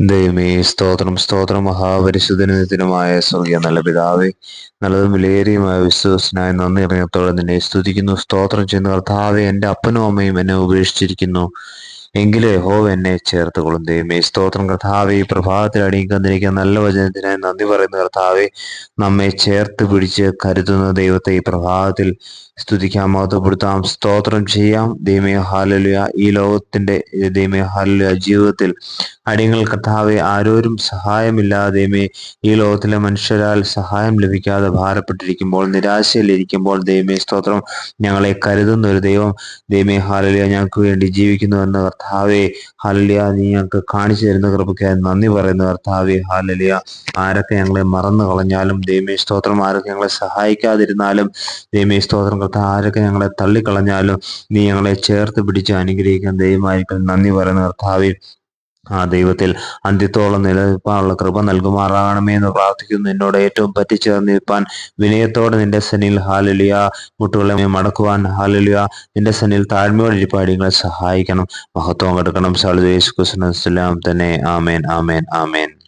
ദൈവമേ സ്തോത്രം സ്തോത്രം. മഹാപരിശുദ്ധനത്തിനുമായ സ്വർഗീയ നല്ല പിതാവേ നല്ലതും വിലയേറിയുമായ വിശ്വസനായ നന്ദി ഇറങ്ങിയത്തോടെ നിന്നെ സ്തുതിക്കുന്നു സ്തോത്രം ചെയ്യുന്ന. കർത്താവെ എന്റെ അപ്പനും അമ്മയും എന്നെ ഉപേക്ഷിച്ചിരിക്കുന്നു. എങ്കിലേ യഹോവ എന്നെ ചേർത്ത് കൊള്ളും ദൈവമേ. സ്തോത്രം. കർത്താവെ ഈ പ്രഭാതത്തിൽ അടിയിക്കാൻ നല്ല വചനത്തിനായി നന്ദി പറയുന്ന കർത്താവെ. നമ്മെ ചേർത്ത് പിടിച്ച് കരുതുന്ന ദൈവത്തെ ഈ പ്രഭാതത്തിൽ സ്തുതിക്കാം മഹത്വപ്പെടുത്താം സ്തോത്രം ചെയ്യാം. ദൈവമേ ഹാലലുയ. ഈ ലോകത്തിന്റെ ദൈവമേ ഹാലലുയ ജീവിതത്തിൽ അടിയങ്ങൾ കർത്താവെ ആരോരും സഹായമില്ലാതെയുമേ ഈ ലോകത്തിലെ മനുഷ്യരാൽ സഹായം ലഭിക്കാതെ ഭാരപ്പെട്ടിരിക്കുമ്പോൾ നിരാശയിലിരിക്കുമ്പോൾ ദൈവമേ സ്തോത്രം. ഞങ്ങളെ കരുതുന്ന ഒരു ദൈവം ദൈവമേ ഹാലലിയ ഞങ്ങൾക്ക് വേണ്ടി ജീവിക്കുന്നു എന്ന കർത്താവെ ഹാലലിയ നീ ഞങ്ങൾക്ക് കാണിച്ചു തരുന്ന കൃപയ്ക്ക് നന്ദി പറയുന്ന കർത്താവെ ഹാലലിയ. ആരൊക്കെ ഞങ്ങളെ മറന്നു കളഞ്ഞാലും ദൈവമേ സ്തോത്രം ആരൊക്കെ ഞങ്ങളെ സഹായിക്കാതിരുന്നാലും ദൈവമേ സ്തോത്രം കർത്താവ് ആരൊക്കെ ഞങ്ങളെ തള്ളിക്കളഞ്ഞാലും നീ ഞങ്ങളെ ചേർത്ത് പിടിച്ച് അനുഗ്രഹിക്കാൻ ദൈവമായിരിക്കും. നന്ദി പറയുന്ന കർത്താവെ. ആ ദൈവത്തിൽ അന്ത്യത്തോളം നിലനിൽപ്പാനുള്ള കൃപ നൽകുമാറാകണമേ എന്ന് പ്രാർത്ഥിക്കുന്നു. എന്നോട് ഏറ്റവും പറ്റിച്ചേർന്ന് നിൽപ്പാൻ വിനയത്തോടെ നിന്റെ സനിൽ ഹാലലിയ. മുട്ടുകളെ മടക്കുവാൻ ഹാലലിയ. നിന്റെ സനിൽ താഴ്മയോടെ ഇരിപ്പാടികളെ സഹായിക്കണം. മഹത്വം കൊടുക്കണം. സളുദേശ് കുസ്ലാം തന്നെ. ആമേൻ ആമേൻ ആമേൻ.